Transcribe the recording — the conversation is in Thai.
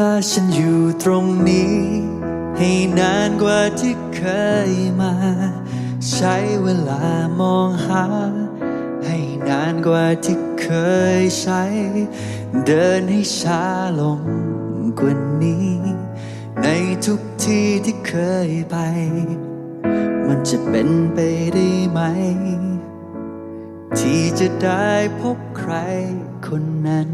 ถ้าฉันอยู่ตรงนี้ ให้นานกว่าที่เคยมา ใช้เวลามองหา ให้นานกว่าที่เคยใช้ เดินให้ช้าลงกว่านี้ ในทุกที่ที่เคยไป มันจะเป็นไปได้ไหม ที่จะได้พบใครคนนั้น